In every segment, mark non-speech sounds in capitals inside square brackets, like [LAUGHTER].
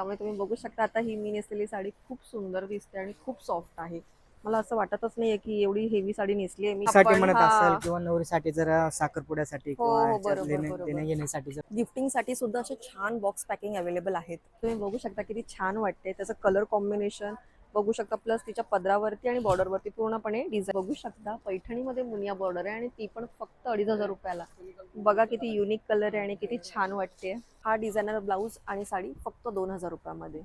त्यामुळे तुम्ही बघू शकता आता ही मी नेसलेली साडी खूप सुंदर दिसते आणि खूप सॉफ्ट आहे. मला असं वाटतच नाहीये की एवढी हेवी साडी नेसली आहे मी साठी म्हणत असेल किंवा नवरीसाठी जर साखरपुड्यासाठी हो, हो, घेण्यासाठी जर गिफ्टिंगसाठी सुद्धा असे छान बॉक्स पॅकिंग अवेलेबल आहेत. तुम्ही बघू शकता किती छान वाटते त्याचं कलर कॉम्बिनेशन बघू शकता. प्लस तिच्या पदरावरती आणि बॉर्डरवरती पूर्णपणे डिझाईन बघू शकता. पैठणीमध्ये मुनिया बॉर्डर आहे आणि ती पण फक्त अडीच हजार रुपयाला. बघा किती युनिक कलर आहे आणि किती छान वाटते हा डिझायनर ब्लाऊज आणि साडी फक्त दोन हजार रुपयामध्ये.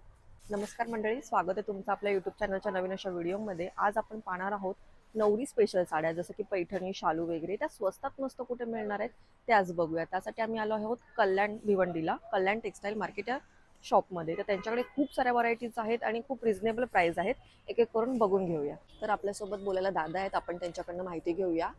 नमस्कार मंडळी स्वागत आहे तुमचं आपल्या युट्यूब चॅनलच्या नवीन अशा व्हिडिओमध्ये आज आपण पाहणार आहोत नवरी स्पेशल साड्या जसं की पैठणी शालू वगैरे. त्या स्वस्तात मस्त कुठे मिळणार आहेत त्याच आज बघूया. त्यासाठी आम्ही आलो आहोत कल्याण भिवंडीला. कल्याण टेक्सटाईल मार्केट या शॉपमध्ये तर त्यांच्याकडे खूप साऱ्या व्हरायटीज आहेत आणि खूप रिझनेबल प्राइस आहेत. एक एक करून बघून घेऊया. तर आपल्यासोबत बोलायला दादा आहेत. आपण त्यांच्याकडनं माहिती घेऊया.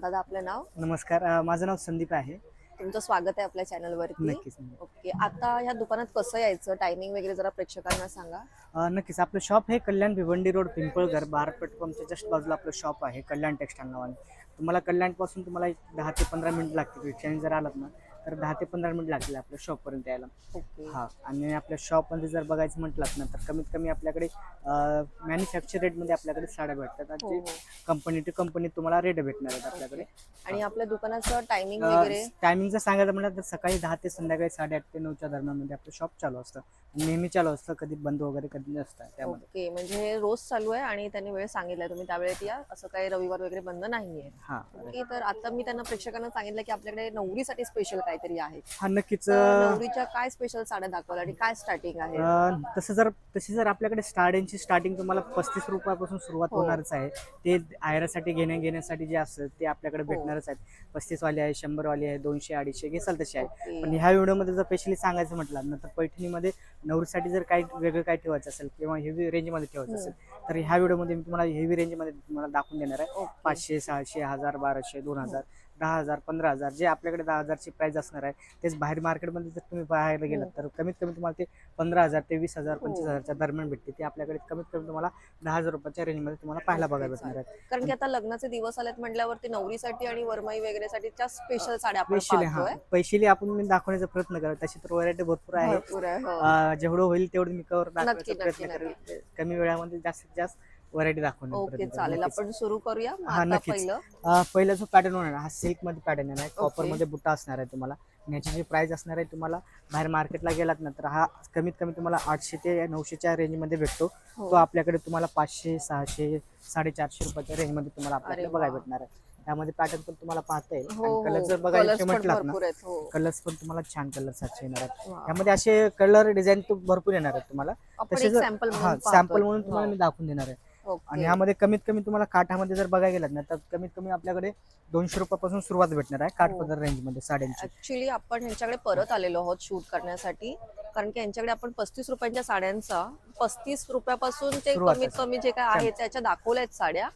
दादा आपलं नाव? नमस्कार. माझं नाव संदीप आहे. तुमचं स्वागत आहे आपल्या चॅनलवरती नक्कीच ओके. आता ह्या दुकानात कसं यायचं? टायमिंग वगैरे जरा प्रेक्षकांना सांगा. नक्कीच. आपलं शॉप हे कल्याण भिवंडी रोड पिंपळघर भारत पेट्रोलच्या जस्ट बाजूला आपलं शॉप आहे कल्याण टेक्सटाईल नावाने. तुम्हाला कल्याणपासून तुम्हाला एक दहा ते पंधरा मिनिट लागतील. रिक्षाने जर आलात ना तर दहा ते पंधरा मिनिट लागतील आपल्या शॉपपर्यंत यायला. ओके. हा आणि आपल्या शॉपमध्ये जर बघायचं म्हटलं ना तर कमीत कमी आपल्याकडे मॅन्युफॅक्चर रेटमध्ये आपल्याकडे साड्या भेटतात आणि हो. कंपनी टू कंपनी तुम्हाला रेट भेटणार आहेत आपल्याकडे. आणि आपल्या दुकानाचं टायमिंग वगैरे? टायमिंग जर सांगायचं म्हटलं तर सकाळी दहा ते संध्याकाळी साडेआठ ते नऊच्या दरम्यानमध्ये आपलं शॉप चालू असतं. नेहमी चालू असतं कधी बंद वगैरे कधी नसतं त्यामध्ये. ओके म्हणजे हे रोज चालू आहे आणि त्यांनी वेळ सांगितलाय. तुम्ही त्यावेळेत या. असं काही रविवार वगैरे बंद नाहीये. हा ओके तर आता मी त्यांना प्रेक्षकांना सांगितलं की आपल्याकडे नवरीसाठी स्पेशल काहीतरी आहे हा नक्कीच तर नवरीच्या काय स्पेशल साड्या दाखवल्या आणि काय स्टार्टिंग आहे अं, तसं जर तशी जर आपल्याकडे स्टार्टिंगची स्टार्टिंग तुम्हाला पस्तीस रुपयापासून सुरुवात हो. होणारच आहे ते आयरासाठी घेण्या घेण्यासाठी जे असतं ते आपल्याकडे हो. भेटणारच आहेत पस्तीस वाली आहे शंभर वाली आहे दोनशे अडीचशे घेसाल तशी आहे ओके. पण ह्या व्हिडिओमध्ये जर स्पेशली सांगायचं म्हटलं ना तर पैठणीमध्ये नवरीसाठी जर काही वेगळं काय ठेवायचं असेल किंवा हेवी रेंजमध्ये ठेवायचं. असेल तर ह्या व्हिडिओमध्ये मी तुम्हाला हेवी रेंजमध्ये तुम्हाला दाखवून देणार आहे ओके. पाचशे सहाशे हजार बाराशे दोन हजार दहा हजार पंधरा हजार जे आपल्याकडे दहा हजारची प्राइस असणार आहे तेच बाहेर मार्केटमध्ये जर तुम्ही पाहायला गेलात तर कमीत कमी तुम्हाला ते पंधरा हजार ते वीस हजार हो. पंचवीस हजारच्या दरम्यान भेटते. ते आपल्याकडे कमीत कमी तुम्हाला दहा हजार रुपयाच्या रेंजमध्ये तुम्हाला पाहायला बघायला भेटणार आहे. कारण की आता लग्नाचे दिवस आलेत म्हटल्यावरती नवरीसाठी आणि वरमाई वगैरे साठीच्या स्पेशल साड्या आपण पैशिले हा पाहतोय. पैशिले आपण मी दाखवण्याचा प्रयत्न करत तशी तर व्हरायटी भरपूर आहे. भरपूर आहे हो. अं, जेवढं होईल तेवढं मी कवर नक्की, नक्की, प्रयत्न. करेल. कमी वेळामध्ये जास्तीत जास्त व्हरायटी दाखवण्याचा ओके. चालेल. नक्कीच. आपण सुरू करूया. मग हा, आता नक्कीच. पहिलं. अं, पहिला जो पॅटर्न होणार हा सिल्कमध्ये पॅटर्न येणार आहे. कॉपरमध्ये बुट्टा असणार आहे तुम्हाला. आणि याची जी प्राइस असणार आहे तुम्हाला बाहेर मार्केटला गेलात ना तर हा कमीत कमी तुम्हाला आठशे ते नऊशेच्या रेंजमध्ये भेटतो. हो. तो आपल्याकडे तुम्हाला पाचशे सहाशे साडेचारशे रुपयाच्या रेंजमध्ये तुम्हाला आपल्याकडे बघायला. भेटणार आहे. त्यामध्ये पॅटर्न पण तुम्हाला पाहता येईल. हो कलर जर कलर्स बघायचे पण म्हटलात ना भरपूर आहेत हो. कलर्स पण तुम्हाला छान कलर्स येणार आहेत. वा. त्यामध्ये असे कलर डिझाईन भरपूर येणार आहेत तुम्हाला. आपण तसे एक जर सॅम्पल हा सॅम्पल म्हणून तुम्हाला मी दाखवून देणार आहे. आणि ह्यामध्ये कमीत कमी तुम्हाला काठामध्ये जर बघायला गेलात ना तर कमीत कमी आपल्याकडे दोनशे रुपयापासून सुरुवात भेटणार आहे काठ हो. पदर रेंजमध्ये साड्यांची. ऍक्च्युली आपण ह्यांच्याकडे परत आलेलो आहोत शूट करण्यासाठी. कारण की यांच्याकडे आपण पस्तीस रुपयांच्या साड्यांचा पस्तीस रुपयापासून ते सुरुवात कमीत. कमी जे काय आहे त्याच्या दाखवल्या आहेत साड्या.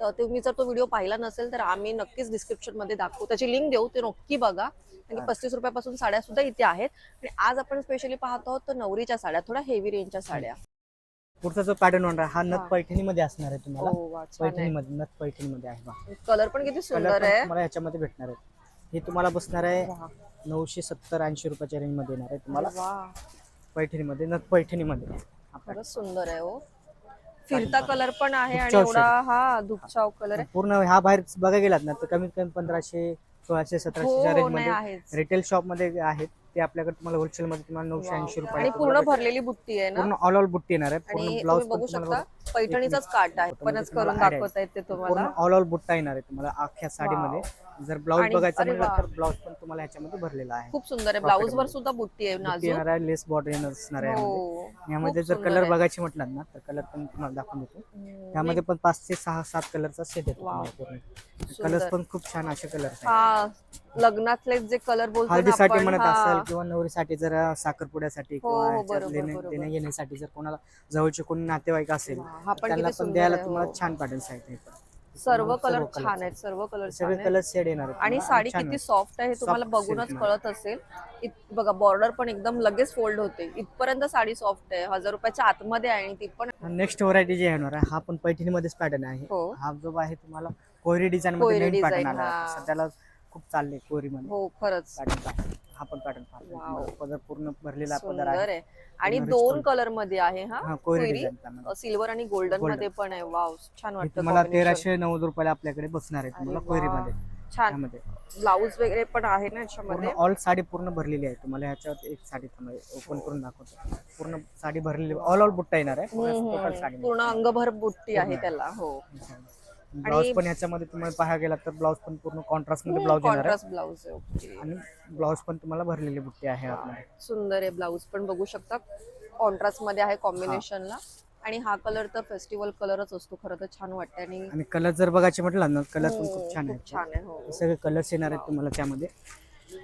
तर तुम्ही जर तो व्हिडिओ पाहिला नसेल तर आम्ही नक्कीच डिस्क्रिप्शनमध्ये दाखवू. त्याची लिंक देऊ ते नक्की बघा. हा. पस्तीस रुपयापासून साड्या सुद्धा इथे आहेत. आणि आज आपण स्पेशली पाहतो आहोत तर नवरीच्या साड्या थोड्या हेवी रेंजच्या साड्या. पुढचा जो पॅटर्न होणार आहे, हा हा. नथ पैठणीमध्ये असणार आहे तुम्हाला. हो, आहे. पैठणीमध्ये नथ पैठणीमध्ये आहे बा कलर पण किती सुंदर आहे. तुम्हाला ह्याच्यामध्ये भेटणार आहे. हे तुम्हाला बसणार आहे. नऊशे सत्तर ऐंशी रुपयाच्या रेंजमध्ये येणार आहे तुम्हाला. अरे वा. पैठणीमध्ये नथ आपल्याकडे खरंच सुंदर आहे हो. फिरता कलर पण आहे आणि एवढा हा धुपचाव कलर आहे. पूर्ण ह्या बाहेर बघायला गेलात ना तर कमीत कमी पंधराशे सोळाशे सतराशेच्या हो नाही रेंजमध्ये आहेच. रिटेल शॉपमध्ये आहेत. ते आपल्याकडे तुम्हाला होलसेल मध्ये तुम्हाला नऊशे. ऐंशी आणि रुपये पूर्ण भरलेली बुट्टी आहे ना? पूर्ण ऑल ऑल बुट्टी येणार आहे. आणि पूर्ण ब्लाऊज तुम्ही बघू शकता पैठणीचाच काट आहे. पणच करून दाखवता येते पूर्ण तुम्हाला? ऑल ऑल बुट्टा येणार आहे तुम्हाला अख्ख्या साडीमध्ये. जर ब्लाऊज आणि- बघायचं अरे वा. तर ब्लाऊज पण तुम्हाला ह्याच्यामध्ये भरलेला आहे. खूप सुंदर आहे. ब्लाऊज वर. सुद्धा बुट्टी आहे बुट्टी नाजूक येणार आहे लेस बॉर्डर येणार असणार आहे यामध्ये. हो यामध्ये खूप जर सुंदर कलर आहे. बघायचे म्हटलं ना तर कलर पण तुम्हाला दाखवून देतो. हम्म, त्यामध्ये पण पाच ते सहा सात कलरचा सेट येतो सुंदर. कलर्स पण खूप छान असे कलर आहेत. हा लग्नातले जे कलर बोलतो हळदीसाठी म्हणत. असेल किंवा नवरीसाठी जर साखरपुड्यासाठी हो, किंवा हो, घेण्यासाठी जर कोणाला जवळचे कोणी नातेवाईक असेल हा त्यांना पण द्यायला तुम्हाला हो. छान हे पण. सर्व कलर छान आहेत सर्व कलर सगळे कलर शेड येणार आणि साडी किती सॉफ्ट आहे हे तुम्हाला बघूनच कळत असेल. बघा बॉर्डर पण एकदम लगेच फोल्ड होते. इथपर्यंत साडी सॉफ्ट आहे. हजार रुपयाच्या आतमध्ये आहे आणि ती पण नेक्स्ट व्हरायटी जी येणार आहे हा पण पैठणीमध्येच पॅटर्न आहे. हो. जो आहे तुम्हाला कोहरी डिझाईन मध्ये पॅटर्न आला आहे. हा. सध्याला खूप चालले कोहरी मध्ये हो खरंच. पॅटर्न हा पण पॅटर्न Wow. पदर पूर्ण भरलेला पदर सुंदर आहे. आहे. आणि पूर्ण दोन कलरमध्ये आहे हा? हा कोरी कोरी? डिझाईन त्यामध्ये सिल्वर आणि गोल्डन Golden. मध्ये पण आहे. वाव छान हे वाटतं तुम्हाला combination. तेराशे नव्वद रुपयाला आपल्याकडे बसणार आहे तुम्हाला अरे वा. मध्ये छान. त्यामध्ये ब्लाऊज वगैरे पण आहे ना पूर्ण याच्यामध्ये? ऑल साडी पूर्ण भरलेली आहे. तुम्हाला ह्याच्यावर एक साडी ओपन करून दाखवतो. पूर्ण साडी भरलेली ऑल ऑल बुट्टा येणार आहे. हम्म, टोटल हम्म. साडी पूर्ण अंगभर बुट्टी आहे. त्याला हो. ब्लाऊज पण याच्यामध्ये तुम्हाला पाहायला गेला तर ब्लाऊज पण पूर्ण कॉन्ट्रास्टमध्ये ब्लाऊज येणार आहे. कॉन्ट्रास्ट ब्लाऊज आहे ओके आणि ब्लाऊज पण तुम्हाला भरलेली बुट्टी आहे आतमध्ये सुंदर आहे ब्लाऊज पण बघू शकता. कॉन्ट्रास्टमध्ये आहे कॉम्बिनेशनला आणि हा कलर तर फेस्टिवल कलरच असतो खरं तर छान वाटतं आणि आणि कलर जर बघायचे म्हटलं ना कलर पण खूप छान खूप आहे छान आहे हो. हे सगळे कलर्स येणार आहेत तुम्हाला त्यामध्ये.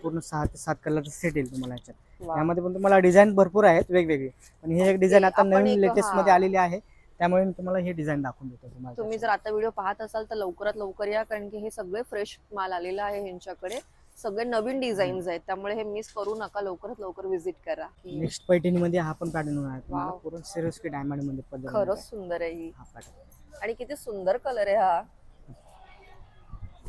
पूर्ण सहा ते सात कलरचं सेट येईल तुम्हाला याच्यात. वा. यामध्ये पण तुम्हाला डिझाईन भरपूर आहेत वेगवेगळे. पण हे एक डिझाईन आता आपण नवीन एक- लेटेस्टमध्ये हा. आलेली आहे. त्यामुळे मी तुम्हाला हे डिझाईन दाखवून देतो तुम्हाला तुम्ही जर आता व्हिडिओ पाहत असाल तर लवकरात लवकर या कारण की हे सगळे फ्रेश माल आलेला आहे ह्यांच्याकडे. सगळे नवीन डिझाईन्स आहेत त्यामुळे हे मिस करू नका लवकरात लवकर व्हिजिट करा. की नेक्स्ट पैठणी मध्ये हा पण पॅटर्न होणार तुम्हाला. पूर्ण सिरोस्की डायमंडमध्ये पद्धत खरंच सुंदर आहे ही. हा आणि किती सुंदर कलर आहे हा.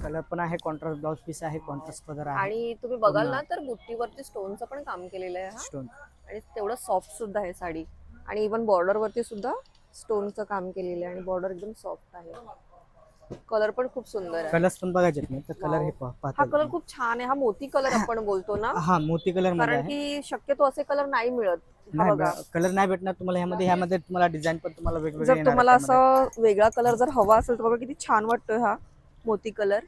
कलर पण आहे कॉन्ट्रास्ट ब्लाउज पीस आहे कॉन्ट्रास्ट पदर आहे. आणि तुम्ही बघाल ना तर बुट्टीवरती स्टोनचं पण काम केलेलं आहे हा. स्टोन आणि तेवढं सॉफ्ट सुद्धा आहे साडी. आणि इवन बॉर्डर वरती सुद्धा स्टोनचं काम केलेलं आहे आणि बॉर्डर एकदम सॉफ्ट आहे. कलर पण खूप सुंदर आहे. कलर्स पण बघायचे नाही तर कलर. हे पहा- हा कलर. खूप छान आहे. हा मोती कलर आपण बोलतो ना? हा मोती कलर कारण की शक्यतो असे कलर नाही मिळत. हा कलर नाही भेटणार तुम्हाला ह्यामध्ये. ह्यामध्ये तुम्हाला डिझाईन पण तुम्हाला वेगवेगळे जर तुम्हाला. असं वेगळा कलर जर हवा असेल तर बघा किती छान वाटतोय हा मोती कलर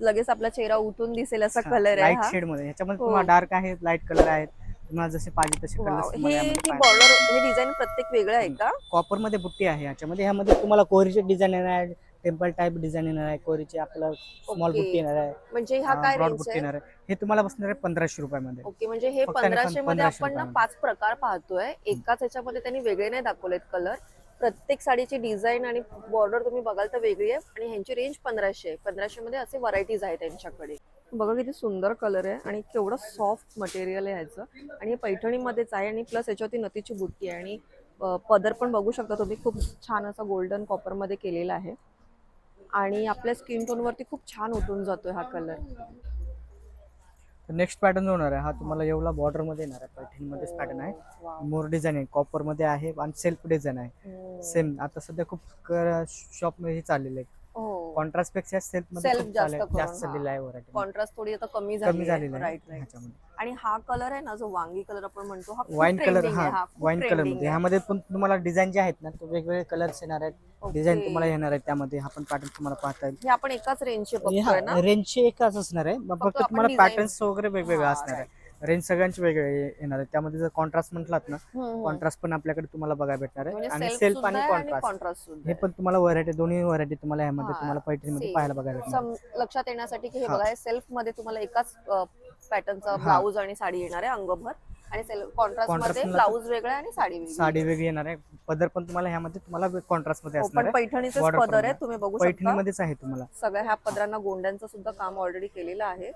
लगेच आपला चेहरा उठून दिसेल असा कलर आहे लाइट शेडमध्ये. ह्याच्यामध्ये हो. तुम्हाला डार्क आहे लाइट कलर आहेत. तुम्हाला जसे पाहिजे तसे हे ही बॉर्डर हे डिझाईन प्रत्येक वेगळं आहे का? कॉपरमध्ये बुट्टी आहे ह्याच्यामध्ये ह्यामध्ये तुम्हाला कोरीचे डिझाईन येणार आहे टेम्पल टाईप डिझाईन येणार आहे कोरीचे आपलं स्मॉल. बुट्टी येणार आहे. म्हणजे हा काय ब्रॉड रेंज बुट्टी येणार आहे. हे तुम्हाला बसणार आहे पंधराशे रुपयामध्ये. ओके म्हणजे हे फक्त आणि फक्त पंधराशे मध्ये 1500 आपण ना रुपयामध्ये. पाच प्रकार पाहतोय. एकाच ह्याच्यामध्ये त्यांनी वेगळे नाही दाखवलेत कलर प्रत्येक साडीची डिझाईन आणि बॉर्डर तुम्ही बघाल तर वेगळी आहे आणि ह्यांची रेंज पंधराशे आहे. पंधराशे मध्ये असे व्हरायटीज आहेत त्यांच्याकडे. बघा किती सुंदर कलर आहे आणि केवढं सॉफ्ट मटेरियल आहे ह्याचं. आणि हे पैठणीमध्येच आहे आणि प्लस याच्यावरती नथीची बुट्टी आहे. आणि पदर पण बघू शकता तुम्ही. खूप छान असा गोल्डन कॉपरमध्ये केलेला आहे. आणि आपल्या स्किन टोनवरती खूप छान उठून जातोय हा कलर नेक्स्ट पॅटर्न होणार आहे. हा तुम्हाला एवढा बॉर्डरमध्ये येणार आहे. पैठणी मध्येच पॅटर्न आहे मोर डिझाईन आहे. कॉपरमध्ये आहे आणि सेल्फ डिझाईन आहे. सेम आता सध्या खूप शॉपमध्ये हे चाललेलं आहे. हो कॉन्ट्रास्टपेक्षा सेल्फ खूप जास्त करून, जास्त आहे व्हरायटी कॉन्ट्रास्ट थोडी आता कमी कमी झाली झालेलं आहे राईट राईट ह्याच्यामध्ये. आणि हा कलर आहे ना जो वांगी कलर आपण म्हणतो हा खूप वाईन कलर trending आहे, हा खूप वाईन कलर trending मध्ये. आहे. ह्यामध्ये पण तुम्हाला डिझाईन जे आहेत ना ते वेगवेगळे कलर्स येणार आहेत. डिझाईन तुम्हाला येणार आहेत त्यामध्ये. हा पण पॅटर्न तुम्हाला पाहता येईल. हे आपण एकाच रेंजचे बघतोय ना? रेंजचे एकच असणार आहे. मग फक्त आपण तुम्हाला design- पॅटर्न्स वगैरे वेगवेगळे हा, असणार आहे रेंज सगळ्यांचे वेगळे येणार आहे त्यामध्ये जर कॉन्ट्रास्ट म्हटलात ना हम्म, हम्म. कॉन्ट्रास्ट पण आपल्याकडे तुम्हाला बघायला भेटणार म्हणजे आहे आणि self सेल्फ आणि आणि कॉन्ट्रास्ट हे. पण तुम्हाला व्हरायटी दोन्ही व्हरायटी तुम्हाला ह्यामध्ये हा, तुम्हाला पैठणीमध्ये. पाहायला बघायला भेटणार लक्षात येण्यासाठी की हे हा. बघा हे सेल्फमध्ये तुम्हाला एकाच पॅटर्नचा हा. ब्लाऊज आणि साडी येणार आहे अंगभर आणि कॉन्ट्रास्टमध्ये ब्लाऊज वेगळा आणि साडी वेगळी साडी वेगळी येणार आहे पदर पण तुम्हाला ह्यामध्ये तुम्हाला कॉन्ट्रास्टमध्ये हो, असणार Border पदर आहे. तुम्ही बघू शकता पैठणीमध्येच आहे तुम्हाला सगळ्या ह्या पदरांना गोंड्यांचं सुद्धा काम ऑलरेडी केलेलं आहे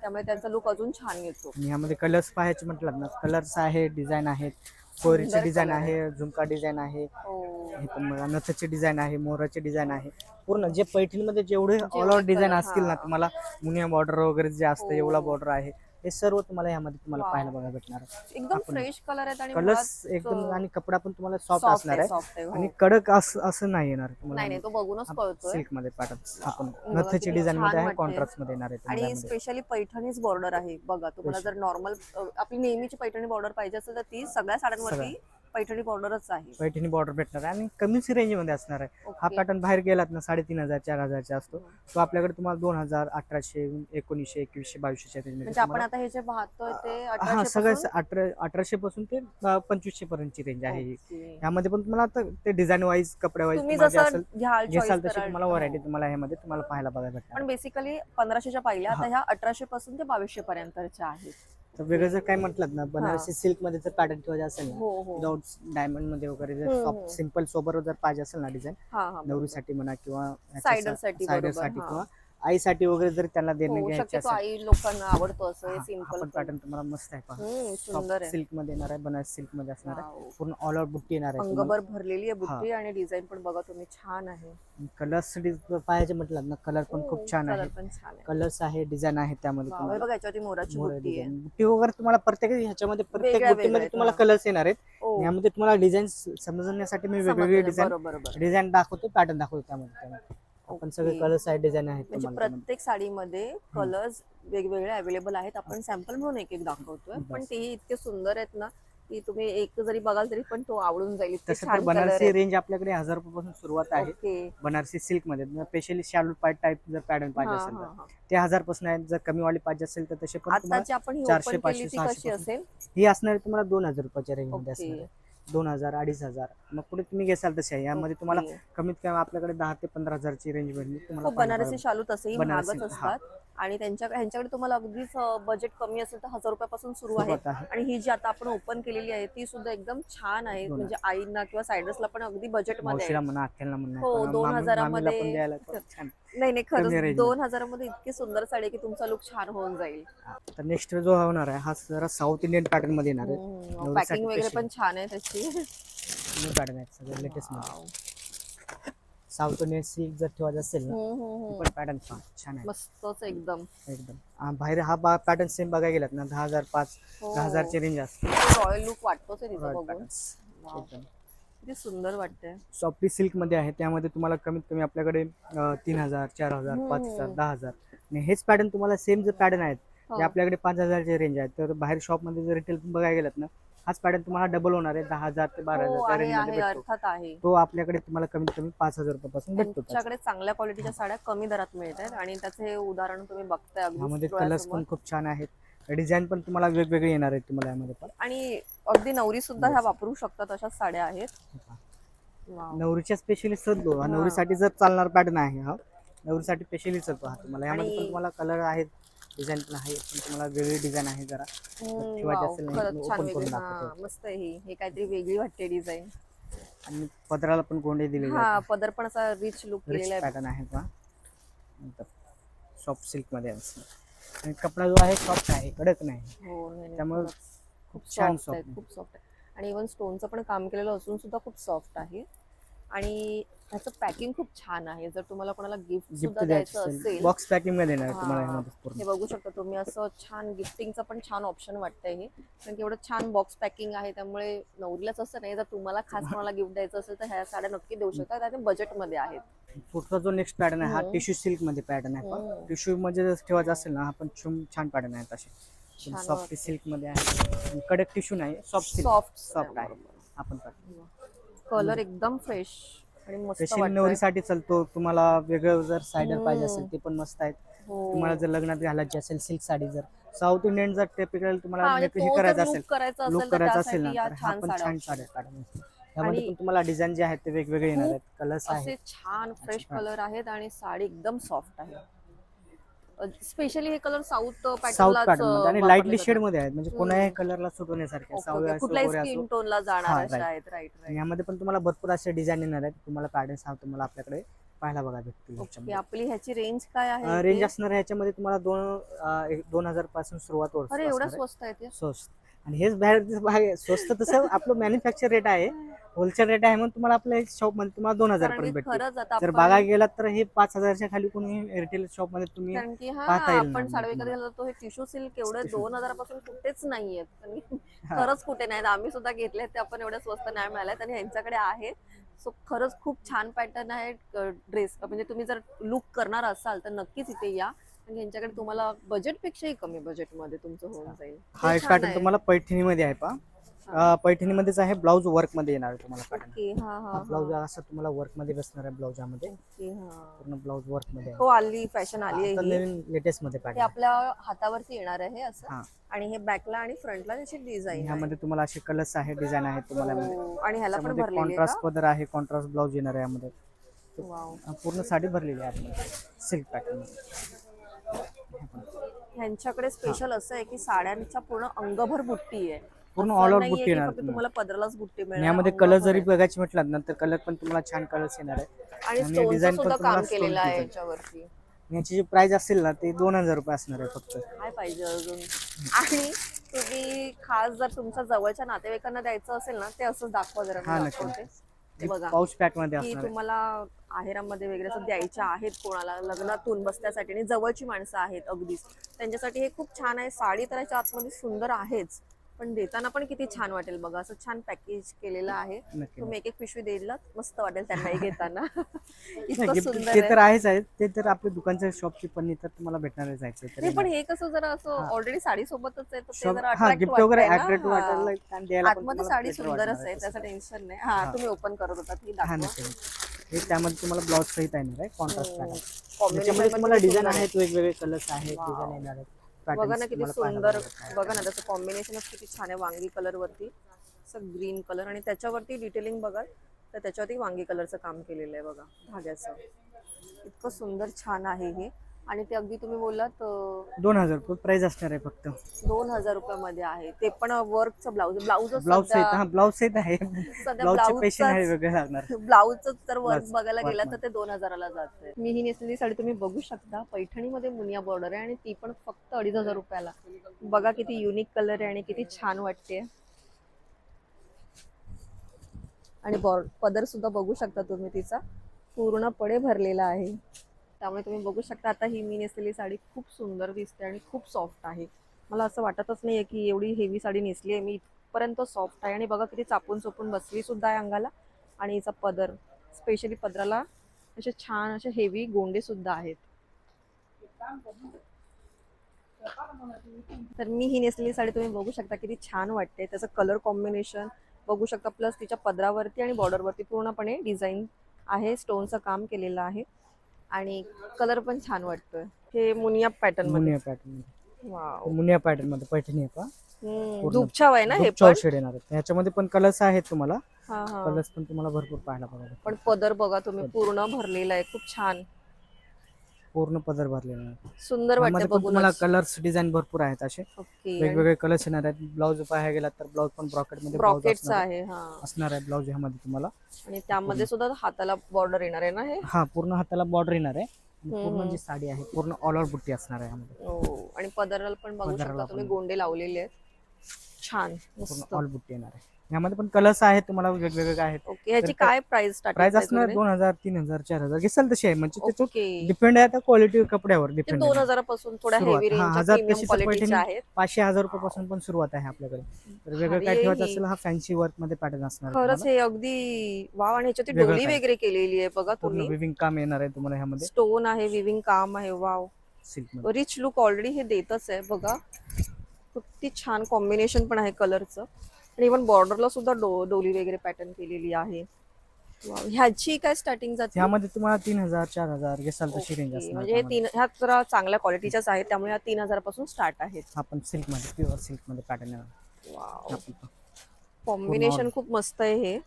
त्यामुळे त्यांचा लुक अजून छान येतो. आणि ह्यामध्ये कलर्स पाहायचे म्हटलं ना कलर्स आहे डिझाईन आहेत. कोरीचे सुंदर डिझाईन color आहे झुमका डिझाईन आहे. हो. हे पण बघा नथाचे डिझाईन आहे मोराचे डिझाईन आहे. पूर्ण जे पैठणीमध्ये जेवढे ऑल ओव्हर डिझाईन असतील ना हा. तुम्हाला मुनिया बॉर्डर वगैरे जे असतं हो. एवढा बॉर्डर आहे. हे सर्व तुम्हाला ह्यामध्ये तुम्हाला Wow. पाहायला बघायला भेटणार आहे एकदम आपण- फ्रेश कलर आहेत आणि कलर्स एकदम आणि कपडा पण तुम्हाला सॉफ्ट soft असणार आहे हो. आणि कडक असं असं नाही येणार नाही नाही तो बघूनच कळतोय सिल्कमध्ये पॅटर्न आपण बघा नथाची किती डिझाईन छानमध्ये आहे वाटते. कॉन्ट्रास्टमध्ये येणार आहे तुम्हाला आणि यामध्ये. स्पेशली पैठणीच बॉर्डर आहे बघा तुम्हाला जर नॉर्मल आपली नेहमीची पैठणी बॉर्डर पाहिजे असेल तर ती सगळ्या साड्यांवरती पैठणी बॉर्डरच आहे पैठणी बॉर्डर भेटणार आहे आणि कमीच रेंजमध्ये असणार आहे हा. पॅटर्न बाहेर गेलात ना साडेतीन हजार चार हजारचा असतो तो आपल्याकडे तुम्हाला दोन हजार अठराशे एकोणीसशे एकवीसशे बावीसशे रेंज म्हणजे आपण आता हे जे पाहतोय ते हा सगळं अठरा अठराशे पासून ते पंचवीसशे पर्यंतची रेंज आहे ही. यामध्ये पण तुम्हाला आता ते डिझाईन वाईज कपड्या वाईज असेल घेसाल तशी. तुम्हाला व्हरायटी हो. तुम्हाला ह्यामध्ये तुम्हाला पाहायला बघायला भेटणार पण बेसिकली पंधराशेच्या पाहिल्या आता. ह्या अठराशे पासून ते बावीसशे पर्यंतच्या आहेत तर वेगळं जर काय म्हटलं ना बनारसी सिल्कमध्ये जर पॅटर्न ठेवायचं असेल ना हो हो विदाउट डायमंडमध्ये वगैरे जर. सिंपल सोबत जर पाहिजे असेल ना डिझाईन हा हा. नवरीसाठी म्हणा किंवा Sider साठी सायडर बरोबर, साठी हा. किंवा आईसाठी वगैरे जर त्यांना देणं हो, घ्यायचे असेल. आई लोकांना आवडतो असं हे हा, सिंपल आपण पॅटर्न तुम्हाला मस्त आहे पहा. सुंदर आहे. सिल्कमध्ये येणार आहे बनारस सिल्कमध्ये असणार आहे. पूर्ण ऑल ओव्हर बुट्टी येणार आहे. तुम्हाला. अंगभर भरलेली आहे बुट्टी आणि डिझाईन पण बघा तुम्ही छान आहे. कलर्स पाहायचे म्हटलं ना कलर पण हो, खूप छान कलर आहे पण छान आहे. कलर्स आहे डिझाईन आहे त्यामध्ये हे तुम्हाला. बघा याच्यावरती मोराची मोर बुट्टी आहे. बुट्टी वगैरे तुम्हाला प्रत्येक ह्याच्यामध्ये प्रत्येक वेगळ्या बुट्टीमध्ये तुम्हाला कलर्स येणार आहेत. ओ, यामध्ये तुम्हाला डिझाईन समजण्यासाठी मी वेगवेगळे समजलं, डिझाईन बरोबर बरोबर. डिझाईन दाखवतो पॅटर्न दाखवतो त्यामध्ये त्यामध्ये. आपण सगळे. कलर्स आहे डिझाईन आहेत म्हणजे. प्रत्येक साडीमध्ये कलर्स वेगवेगळे अवेलेबल आहेत. आपण सॅम्पल म्हणून एक एक दाखवतोय पण. तेही इतके सुंदर आहेत ना की तुम्ही एक जरी बघाल तरी पण तो आवडून जाईल. तसं बनारसी आहेत. रेंज आपल्याकडे हजार रुपयापासून सुरुवात आहे. बनारसी सिल्कमध्ये. स्पेशली शालू पाईट टाईप जर पॅटर्न पाहिजे असेल तर. ते हजारपासून आहेत जर कमी वाली पाहिजे असेल तर तसे पण चारशे, पाचशे, सहाशे. असेल? ही असणार आहे तुम्हाला दोन हजार रुपयाच्या रेंजमध्ये असणार आहे. दोन हजार अडीच हजार मग पुढे तुम्ही घेसाल तसे आहे यामध्ये तुम्हाला ओके. कमीत कमी आपल्याकडे दहा ते पंधरा हजारची रेंज भेटली हो तुम्हाला पाहायला बनारसी शालू तसेही बनारसी, हा. असतात आणि त्यांच्या ह्यांच्याकडे तुम्हाला अगदीच बजेट कमी असेल तर हजार रुपयापासून सुरू आहे. आहे. आणि ही जी आता आपण ओपन केलेली आहे ती सुद्धा एकदम छान आहे. दोन म्हणजे आईंना किंवा सायडर्सला पण अगदी बजेटमध्ये मावशीला आहे. म्हणा अख्ख्याला म्हणा हो, दोन हजारामध्ये- [LAUGHS] नाही नाही खरंच दोन हजारामध्ये इतकी सुंदर साडी आहे की तुमचा लुक छान होऊन जाईल. तर नेक्स्ट जो होणार आहे हा जरा साऊथ इंडियन पॅटर्नमध्ये येणार आहे. पॅकिंग वगैरे. पण छान आहे त्याची. पॅटर्न सगळे लेटेस्ट. साऊथ इंडियन सिल्क जर ठेवायचं असेल ना हम्म, तो हम्म. पण पॅटर्न छान आहे मस्तच एकदम एकदम आ, बाहेर हा पॅटर्न सेम बघायला गेलात ना दहा हजार पाच हो. दहा हजारची रेंज असते रॉयल लुक वाटतोच आहे तिचं Royal बघून patterns. Wow. एकदम किती सुंदर वाटतंय सॉफ्टी सिल्कमध्ये आहे त्यामध्ये तुम्हाला कमीत कमी आपल्याकडे अं, तीन हजार चार हजार पाच हजार हम्म. दहा हजार आणि हेच पॅटर्न तुम्हाला सेम जर पॅटर्न आहेत हो. ते आपल्याकडे पाच हजारचे रेंज आहेत तर बाहेर शॉपमध्ये जर रिटेल बघायला गेलात ना हाच पॅटर्न तुम्हाला डबल होणार आहे दहा हजार ते बारा हो हजार आहे रेंजमध्ये आहे भेटतो. अर्थात आहे. तो आपल्याकडे तुम्हाला कमीत कमी पाच हजार रुपयापासून भेटतो त्याचा. त्यांच्याकडे चांगल्या क्वालिटीच्या साड्या कमी दरात मिळत आहेत आणि त्याचे हे उदाहरण तुम्ही बघताय अगदी ह्यामध्ये कलर्स डोळ्यासमोर. पण खूप छान आहेत. डिझाईन पण तुम्हाला वेगवेगळे येणार आहेत तुम्हाला यामध्ये पण. आणि अगदी नवरी सुद्धा ह्या वापरू शकतात अशा साड्या आहेत. नवरीच्या स्पेशली हा हा. नवरीसाठी जर चालणार पॅटर्न आहे हा नवरीसाठी स्पेशली चालतो हा तुम्हाला. यामध्ये पण तुम्हाला कलर आहेत. डिझाईन पण आहे पण तुम्हाला वेगळी डिझाईन आहे जरा. हम्म, ठेवायची असेल ना, खरंच छान करून वेगळी. हा दाखवतो. मस्त आहे ही. हे काहीतरी वेगळी वाटते डिझाईन. आणि पदराला पण गोंडे दिलेले हा पदर पण असा रिच लुक रिच केलेला आहे. पॅटर्न आहे पहा सॉफ्ट सिल्कमध्ये आहे. आणि कपडा जो आहे सॉफ्ट आहे कडक नाही. हो नाही, नाही, त्यामुळे खरंच. खूप छान सॉफ्ट आहे. सॉफ्ट खूप सॉफ्ट आहे. आणि इव्हन स्टोनचं पण काम केलेलं असून सुद्धा खूप सॉफ्ट आहे. आणि ह्याचं पॅकिंग खूप छान आहे. जर तुम्हाला कोणाला गिफ्ट सुद्धा द्यायचं असेल. बॉक्स पॅकिंगमध्ये आहे तुम्हाला हा. बघू शकता तुम्ही असं छान गिफ्टिंगचं पण छान ऑप्शन वाटतंय हे. कारण की एवढं छान बॉक्स पॅकिंग आहे त्यामुळे नवरीलाच असं नाही. जर तुम्हाला खास कोणाला गिफ्ट द्यायचं असेल तर ह्या साड्या नक्की देऊ शकता. आणि बजेटमध्ये आहेत. पुढचा जो नेक्स्ट पॅटर्न आहे हा. टिश्यू सिल्कमध्ये पॅटर्न आहे. टिश्यू मध्ये जर ठेवायचा असेल ना हा पण छान पॅटर्न आहे तसे छान सॉफ्ट. सिल्कमध्ये आहे. कडक टिश्यू नाही सॉफ्ट सॉफ्ट सॉफ्ट आहे. आपण कलर एकदम फ्रेश आणि मस्त स्पेशली वाटतंय. नवरीसाठी चालतो तुम्हाला वेगळं जर सायडर पाहिजे हम्म. असेल ते पण मस्त आहेत हो. तुम्हाला जर लग्नात घालायची असेल सिल्क साडी जर साऊथ इंडियन जर टिपिकल हा, तुम्हाला म्हणजे हे तो करायचं जर असेल करायचा लुक असेल तर करायचा असेल ना या तर हा छान पण साड्या छान साड्या. काढून आणि- पण तुम्हाला डिझाईन जे आहेत ते वेगवेगळे येणार आहेत कलर्स असे आहेत छान फ्रेश अच्छा. कलर आहेत आणि साडी एकदम सॉफ्ट आहे स्पेशली हे कलर साऊथ साऊथ पॅटर्नमध्ये आणि लाईटली शेडमध्ये आहेत म्हणजे कोणाही. कलरला सुट होण्यासारखे सावळे असो कुठल्याही गोरे स्किन असो टोनला हा, जाणार अशा right. आहेत राईट यामध्ये पण तुम्हाला भरपूर असे डिझाईन येणार आहेत तुम्हाला पॅटर्न्स हा तुम्हाला आपल्याकडे पाहायला बघा भेटतील. आपली ह्याची रेंज काय आहे रेंज? असणार आहे याच्यामध्ये तुम्हाला दोन दोन हजारपासून सुरुवात एवढं. स्वस्त आहे ते स्वस्त आणि हेच बाहेर स्वस्त तसं आपलं मॅन्युफॅक्चर रेट आहे. होलसेल रेट आहे म्हणून तुम्हाला आपल्या शॉपमध्ये तुम्हाला दोन हजार पर्यंत आता जर बघायला गेलात तर हे पाच हजारच्या खाली कोणी रिटेल शॉपमध्ये तुम्ही पाहता येईल आपण ना साडे विकत तुम्हाला. गेलो तो हे टिश्यू सिल्क एवढे. दोन हजारापासून कुठेच नाहीयेत. खरंच कुठे नाहीत. आम्ही सुद्धा घेतले ते आपण एवढ्या स्वस्त नाही मिळाल्यात आणि ह्यांच्याकडे आहेत. सो खरंच खूप छान पॅटर्न आहे ड्रेस म्हणजे तुम्ही जर लुक करणार असाल तर नक्कीच इथे या. आणि ह्यांच्याकडे तुम्हाला बजेटपेक्षाही कमी बजेटमध्ये तुमचं होऊन जाईल. हा हे एक पॅटर्न. तुम्हाला पैठणी मध्ये आहे पा हा. पैठणी मध्येच आहे ब्लाऊज वर्कमध्ये येणार आहे तुम्हाला पॅटर्न हा हा हा ब्लाऊज हा. असं तुम्हाला वर्कमध्ये बसणार आहे ब्लाऊजमध्ये ओके, हा. पूर्ण ब्लाऊज वर्कमध्ये हो आली फॅशन आली आहे ही. लेटेस्टमध्ये हे पॅटर्न आपल्या हातावरती येणार आहे असं. हा. आणि हे बॅकला आणि फ्रंटला त्याची डिझाईन ह्यामध्ये तुम्हाला असे कलर्स आहे डिझाईन आहे तुम्हाला. यामध्ये. आणि ह्याला पण कॉन्ट्रास्ट पदर आहे कॉन्ट्रास्ट ब्लाऊज येणार आहे यामध्ये. हा, पूर्ण साडी भरलेली आहे सिल्क पॅटर्न ह्यांच्याकडे स्पेशल असं आहे की साड्यांच्या पूर्ण अंगभर बुट्टी आहे. पूर्ण असं ऑल नाहीये बुट्टी येणार. तुम्हाला. पदरालाच बुट्टी मिळणार यामध्ये कलर जरी. बघायची म्हटलं ना तर कलर पण तुम्हाला छान कलर्स येणार आहे. आणि design पण काम केलेलं आहे. याच्यावरती. याची जी प्राइस असेल ना ते दोन हजार रुपये असणार आहे फक्त. काय पाहिजे अजून? आणि तुम्ही खास जर तुमच्या जवळच्या नातेवाईकांना द्यायचं असेल ना ते असंच दाखवा जरा बघा पाऊच पॅकमध्ये की असणार आहे. तुम्हाला आहेरामध्ये वगैरे असं द्यायच्या आहेत कोणाला लग्नातून बसण्यासाठी आणि जवळची माणसं आहेत अगदीच. त्यांच्यासाठी हे खूप छान आहे. साडी तर याच्या आतमध्ये सुंदर आहेच. पण देताना पण किती छान वाटेल बघा असं छान पॅकेज केलेलं आहे तुम्ही एक एक पिशवी देईल मस्त वाटेल त्यांनाही [LAUGHS] घेताना [LAUGHS] इतकं सुंदर ते आहे तर आहेच आहे ते तर आपल्या दुकानच्या शॉपची पण तर तुम्हाला भेटणार जायचं नाही पण हे कसं जरा असं हा. ऑलरेडी साडी सोबतच आहे तर ते जरा हा attract गिफ्ट वगैरे वाटतंय ना. अट्रॅक्टिव्ह हा. वाटायला आणि द्यायला पण आतमध्ये तुम्हाला साडी better सुंदरच आहे. त्याचं टेन्शन नाही हा हा. तुम्ही ओपन करत होता ती हा दाखवा नक्की हे त्यामध्ये तुम्हाला ब्लाउज सहित येणार आहे कॉन्ट्रास्ट हो. पॅटर्न त्याच्यामध्ये पण तुम्हाला डिझाईन. आहेत वेगवेगळे कलर्स आहेत Wow. डिझाईन येणार आहेत बघा ना किती सुंदर. बघा ना त्याचं कॉम्बिनेशनच किती छान आहे वांगी कलर वरती ग्रीन कलर आणि त्याच्यावरती डिटेलिंग बघाल तर त्याच्यावरती वांगी कलरचं काम केलेलं आहे बघा धाग्याचं. इतकं सुंदर छान आहे हे. आणि ते अगदी तुम्ही बोललात दोन हजार रुपये प्राइस असणार आहे फक्त. दोन हजार रुपयामध्ये आहे. ते पण वर्कचं ब्लाऊज ब्लाऊज हा ब्लाउज सहित आहे. सध्या ब्लाउजचे पैसे नाही ब्लाऊजच वेगळे लागणार. ब्लाऊजच जर वर्क बघायला गेला तर. ते दोन हजाराला जाते मी ही नेसलेली साडी तुम्ही बघू शकता. पैठणीमध्ये मुनिया बॉर्डर आहे आणि ती पण फक्त अडीच हजार रुपयाला. बघा किती युनिक कलर आहे आणि किती छान वाटते आणि बॉर्ड पदर सुद्धा बघू शकता तुम्ही तिचा. पूर्णपणे भरलेला आहे. त्यामुळे तुम्ही बघू शकता आता ही मी नेसलेली साडी खूप सुंदर दिसते आणि खूप सॉफ्ट आहे. मला असं वाटतच नाहीये की एवढी हेवी साडी नेसली आहे. मी इथपर्यंत सॉफ्ट आहे आणि बघा किती चापून चोपून बसली सुद्धा आहे अंगाला. आणि हिचा पदर स्पेशली पदराला असे छान असे हेवी गोंडे सुद्धा आहेत. तर मी ही नेसलेली साडी तुम्ही बघू शकता किती छान वाटते. त्याचं कलर कॉम्बिनेशन बघू शकता. प्लस तिच्या पदरावरती आणि बॉर्डरवरती पूर्णपणे डिझाईन आहे. स्टोनचं काम केलेलं आहे. आणि कलर पण छान वाटतोय. हे मुनिया पॅटर्नमध्ये. मुनिया पॅटर्न वाव मुनिया पॅटर्नमध्ये पैठणी आहे का हम्म, पूर्ण. धूपछाव आहे ना हे पण? शेड येणार आहेत ह्याच्यामध्ये पण कलर्स आहेत तुम्हाला. हा हा. कलर्स पण तुम्हाला भरपूर पाहायला बघायला पण पदर बघा तुम्ही पूर्ण भरलेला आहे. खूप छान. पूर्ण पदर भरलेला आहे. सुंदर वाटते त्यामध्ये पण तुम्हाला कलर्स डिझाईन भरपूर आहेत असे. ओके. वेगवेगळे कलर्स येणार आहेत. ब्लाऊज पाहायला गेला तर ब्लाऊज पण ब्रॉकेटमध्ये ब्रॉकेटचा असणार आहे. आहे हा. असणार आहे ब्लाऊज ह्यामध्ये तुम्हाला. आणि त्यामध्ये सुद्धा हाताला बॉर्डर येणार आहे ना हे? हा पूर्ण हाताला बॉर्डर येणार आहे. आणि पूर्ण. जी साडी आहे पूर्ण ऑल ओव्हर बुट्टी असणार आहे ह्यामध्ये. हो आणि पदराला पण बघू पदराला शकता तुम्ही पण. गोंडे लावलेले आहेत. छान पूर्ण मस्त. ऑल बुट्टी येणार आहे. ह्यामध्ये पण कलर्स आहेत तुम्हाला वेगवेगळे आहेत. ओके ह्याची तर- काय प्राइस प्राइस असणार दोन हजार तीन हजार चार हजार. घेसाल तशी आहे म्हणजे ओके. डिपेंड आहे आता क्वालिटी कपड्यावर ते डिपेंड दोन हजारापासून थोड्या सुरुवात. हेवी हा, रेंज हजार क्वालिटीच्या पैठणी- आहेत. पाचशे हजार रुपयापासून पण सुरुवात आहे आपल्याकडे. तर वेगळं काय आहे ठेवायचं ही. असेल हा फॅन्सी वर्कमध्ये पॅटर्न असणार आहे खरंच तुम्हाला. हे अगदी वाव आणि ह्याच्यात वेगळं डोली काय? वगैरे केलेली आहे बघा पूर्ण तुम्ही. विविंग काम येणार आहे तुम्हाला ह्यामध्ये. स्टोन आहे विविंग काम आहे वाव. सिल्कमध्ये. रिच लुक ऑलरेडी हे देतच आहे बघा. किती छान कॉम्बिनेशन पण आहे कलरचं आणि इव्हन बॉर्डरला सुद्धा डो डोली वगैरे पॅटर्न केलेली आहे Wow. ह्याची काय स्टार्टिंग जाते ह्यामध्ये तुम्हाला तीन हजार चार हजार घेसाल तशी रेंज. असणार म्हणजे हे. तीन ह्या जरा चांगल्या क्वालिटीच्याच आहेत त्यामुळे ह्या तीन हजारपासून स्टार्ट आहेत हा पण सिल्कमध्ये प्युअर सिल्कमध्ये पॅटर्न वाव. कॉम्बिनेशन. खूप मस्त आहे हे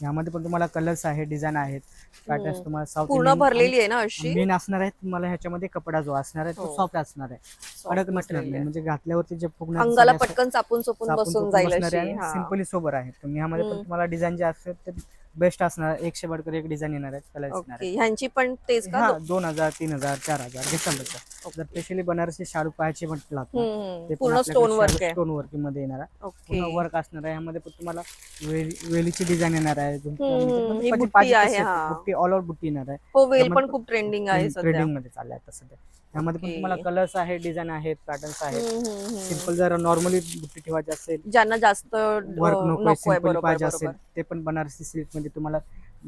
ह्यामध्ये पण तुम्हाला कलर्स आहेत डिझाईन आहेत पॅटर्न्स हम्म. तुम्हाला साऊथ पूर्ण भरलेली आहे ना अशी मेन असणार आहे तुम्हाला ह्याच्यामध्ये कपडा जो असणार आहे तो हो. सॉफ्ट असणार आहे कडक नसणार नाही. म्हणजे घातल्यावरती जे फुगणार अंगाला पटकन चापून चोपून बसून जाईल हा. सिंपली सोबर आहे तुम्ही ह्यामध्ये पण. तुम्हाला डिझाईन जे असतात ते बेस्ट असणार. एकशे बडकर एक डिझाईन येणार आहे कलर येणार ओके ह्यांची पण तेच का हा दोन? हजार तीन हजार चार हजार तसं जर स्पेशली बनारसी शाडू पाहायचे म्हटलं आपण, हम्म, हम्म. ते पूर्ण स्टोन वर्क आहे. स्टोन वर्कमध्ये येणार आहे. ओके पूर्ण वर्क असणार आहे. ह्यामध्ये पण तुम्हाला वेली- वेलीची डिझाईन येणार आहे. हम्म, ही बुट्टी आहे, हा. ऑल ओव्हर बुट्टी येणार आहे. हो वेल पण खूप ट्रेंडिंग आहे सध्या. ट्रेडिंगमध्ये चाललंय आता सध्या त्यामध्ये पण. तुम्हाला कलर्स आहेत डिझाईन आहेत पॅटर्न्स आहेत. हम्म, हम्म, हम्म. सिंपल जर नॉर्मली बुट्टी ठेवायची असेल ज्यांना जास्त वर्क अं, नको नको आहे सिंपल बरोबर पाहिजे असेल बरोबर. ते पण बनारसी सिल्कमध्ये तुम्हाला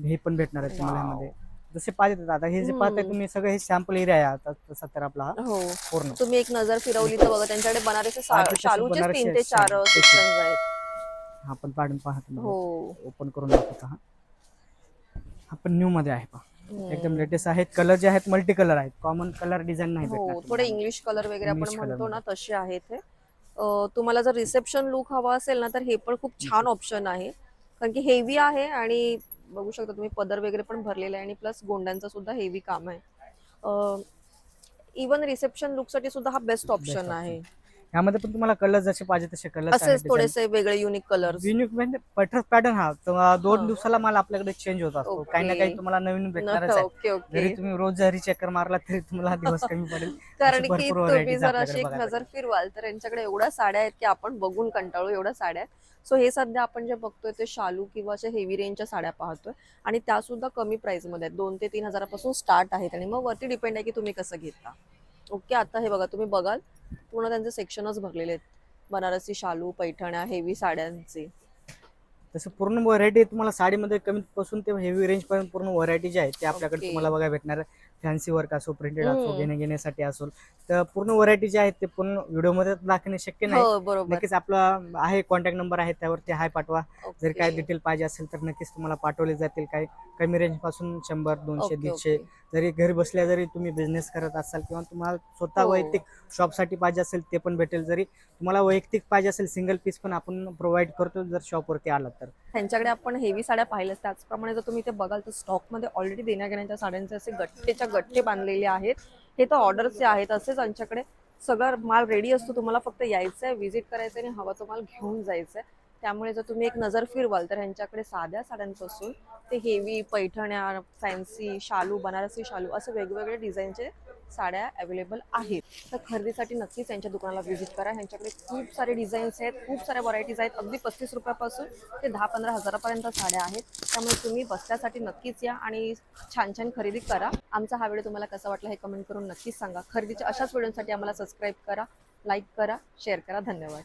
हे पण भेटणार आहे तुम्हाला. ह्यामध्ये. जसे पाहिजे आता हे जे. पाहताय तुम्ही सगळे हे सॅम्पल एरिया आहे आता तसा तर आपला हा. हो. पूर्ण. तुम्ही एक नजर फिरवली तर बघा त्यांच्याकडे बनारसी शालूचे तीन ते चार शालू. सेक्शन्स आहेत. हा पण पाडून पहा हो. ओपन करून दाखवता हा. हा पण न्यू मध्ये आहे पहा. एकदम लेटेस्ट आहेत. कलर जे आहेत मल्टी कलर आहेत. कॉमन कलर डिझाईन नाही हो थोडे. इंग्लिश कलर वगैरे आपण म्हणतो ना तसे आहेत हे. तुम्हाला जर रिसेप्शन लुक हवा असेल ना तर हे पण खूप छान ऑप्शन आहे. कारण की हेवी आहे आणि बघू शकता तुम्ही पदर वगैरे पण भरलेला आहे आणि प्लस गोंड्यांचं सुद्धा हेवी काम आहे इवन रिसेप्शन लुकसाठी सुद्धा हा बेस्ट ऑप्शन. आहे यामध्ये पण तुम्हाला कलर जसे पाहिजे तसे कलर असेच थोडेसे वेगळे युनिक कलर्स युनिक म्हणजे पॅटर्न पॅटर्न हा तर दोन. दिवसाला माल आपल्याकडे चेंज होत असतो. काही ना. काही तुम्हाला नवीन भेटणारच आहे. ओके ओके जरी तुम्ही रोज जरी चक्कर मारला तरी तुम्हाला दिवस कमी पडेल. [LAUGHS] कारण अशी की भरपूर तुम्ही varieties जर आपल्याकडे अशी एक बघायला नजर फिरवाल तर यांच्याकडे एवढ्या साड्या आहेत की आपण बघून कंटाळू एवढ्या साड्या आहेत. सो हे सध्या आपण जे बघतोय ते शालू किंवा अशा हेवी रेंजच्या साड्या पाहतोय. आणि त्या सुद्धा कमी प्राइसमध्ये आहेत. दोन ते तीन हजारापासून स्टार्ट आहेत. आणि मग वरती डिपेंड आहे की तुम्ही कसं घेता. ओके आता हे बघा तुम्ही बघाल पूर्ण त्यांचे सेक्शनच भरलेले आहेत. बनारसी शालू पैठण्या हेवी साड्यांचे. तसं पूर्ण व्हरायटी तुम्हाला साडीमध्ये कमीत पासून ते हेवी रेंज पर्यंत पूर्ण व्हरायटी जे आहे ते आपल्याकडे Okay. तुम्हाला बघायला भेटणार फॅन्सी वर्क असो प्रिंटेड असो. घेणे घेण्यासाठी असो. तर पूर्ण व्हरायटी जे आहेत ते पूर्ण व्हिडिओमध्ये दाखवणे शक्य नाही. हो नक्कीच आपला आहे कॉन्टॅक्ट नंबर आहे त्यावरती हाय पाठवा. जर काय. डिटेल पाहिजे असेल तर नक्कीच तुम्हाला पाठवले जातील. काही कमी रेंजपासून शंभर दोनशे दीडशे. जरी घरी बसल्या जरी तुम्ही बिझनेस करत असाल किंवा तुम्हाला स्वतः हो. वैयक्तिक शॉपसाठी पाहिजे असेल ते पण भेटेल. जरी तुम्हाला वैयक्तिक पाहिजे असेल सिंगल पीस पण आपण प्रोव्हाइड करतो जर शॉपवरती आलात तर. त्यांच्याकडे आपण हेवी साड्या पाहिल्यात. त्याचप्रमाणे जर तुम्ही ते बघाल तर स्टॉकमध्ये ऑलरेडी देण्या घेण्याच्या साड्यांचे असे गठ्ठेच्या गठ्ठे बांधलेले आहेत. हे तर ऑर्डरचे आहेत. असेच त्यांच्याकडे सगळा माल रेडी असतो. तुम्हाला फक्त यायचं आहे व्हिजिट करायचं आणि हवा तो माल घेऊन जायचं आहे त्यामुळे जर तुम्ही एक नजर फिरवाल तर ह्यांच्याकडे साध्या साड्यांपासून ते हेवी पैठण्या फॅन्सी शालू बनारसी शालू असे वेगवेगळे डिझाईनचे साड्या अवेलेबल आहेत. तर खरेदीसाठी नक्कीच यांच्या दुकानाला व्हिजिट करा. ह्यांच्याकडे खूप सारे डिझाईन्स आहेत खूप साऱ्या व्हरायटीज आहेत. अगदी पस्तीस रुपयापासून ते दहा पंधरा हजारापर्यंत साड्या आहेत. त्यामुळे तुम्ही बसण्यासाठी नक्कीच या आणि छान छान खरेदी करा. आमचा हा व्हिडिओ तुम्हाला कसा वाटला हे कमेंट करून नक्कीच सांगा. खरेदीच्या अशाच व्हिडिओसाठी आम्हाला सबस्क्राईब करा लाईक करा शेअर करा. धन्यवाद.